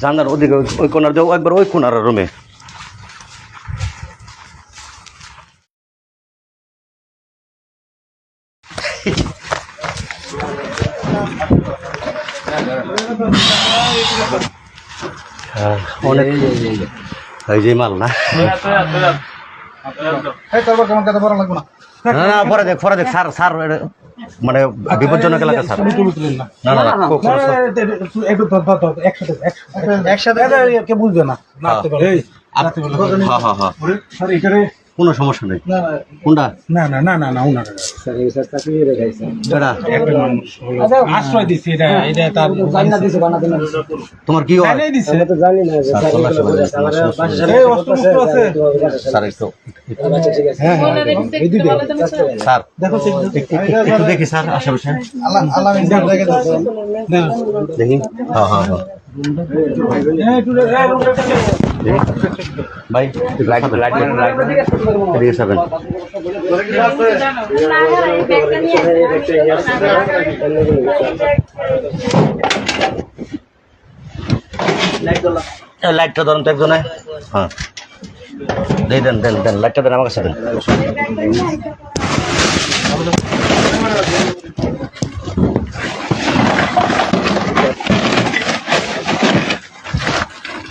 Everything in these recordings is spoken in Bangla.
জানার ওদিকে ওই- কোনার দিয়ে একবার ওই কোনার রুমে। হ্যাঁ, অনেক এই যে মাল না। না পরে দেখ পরে দেখ স্যার স্যার মানে বিপজ্জনক এলাকা স্যার। না না একটু একসাথে একসাথে। একসাথে কে বুঝবে না? হ্যাঁ। হ্যাঁ হ্যাঁ এখানে কোনো সমস্যা নেই। না কোনটা? না না না না না এটা আশ্রয় দিছে এটা এটা তার তোমার কি হয়? দিছে। স্যার একটু হ্যাঁ হ্যাঁ। স্যার দেখো একটু- একটু দেখি স্যার আশেপাশে। আল্লাহ আল্লাহ দেখে। হ্যাঁ হ্যাঁ হ্যাঁ। ভাই লাইট লাইট লাইট এদিকে যাবেন লাইটটা ধরুন তো একজনে। হ্যাঁ। দেই দেন দেন দেন লাইটটা দেন আমার কাছে দেন এই চাপাতিগুলো কই এইখানে আসলে বল হ্যাঁ বলবে না সত্যি করে বল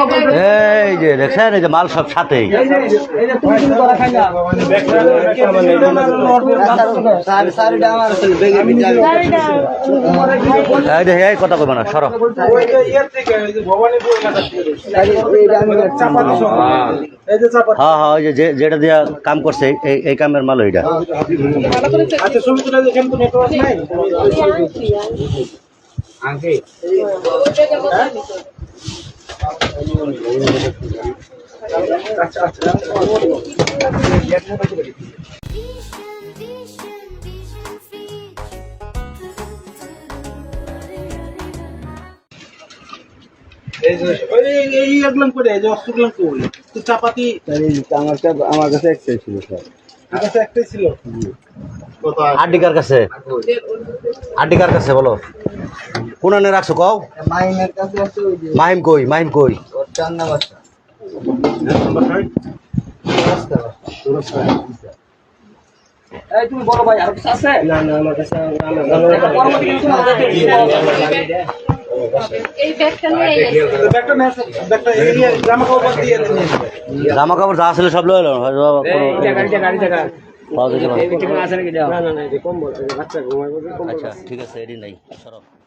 এই যে দেখছেন এই যে মাল সব সাথেই। এই যে এই কথা কইবা না সরো। হ্যাঁ হ্যাঁ ওই যে যে- যেটা দিয়া কাম করছে এই এই কামের মাল ওইটা। আচ্ছা এই যে ওই এই- এই এগুলাম করে এই যে অস্ত্রগুলাম করে তো চাপাতি আমার কাছে একটাই ছিল স্যার আমার কাছে একটাই ছিল কাছে কাছে বলো কোন রাখছো কও কাছে মাহিম কই? মাহিম কই? চান্না বাসা এই জামা কাপড় জামা কাপড় যা ছিল সব লয়ে এটা ঘুমাইবো আচ্ছা ঠিক আছে এডি নাই সরব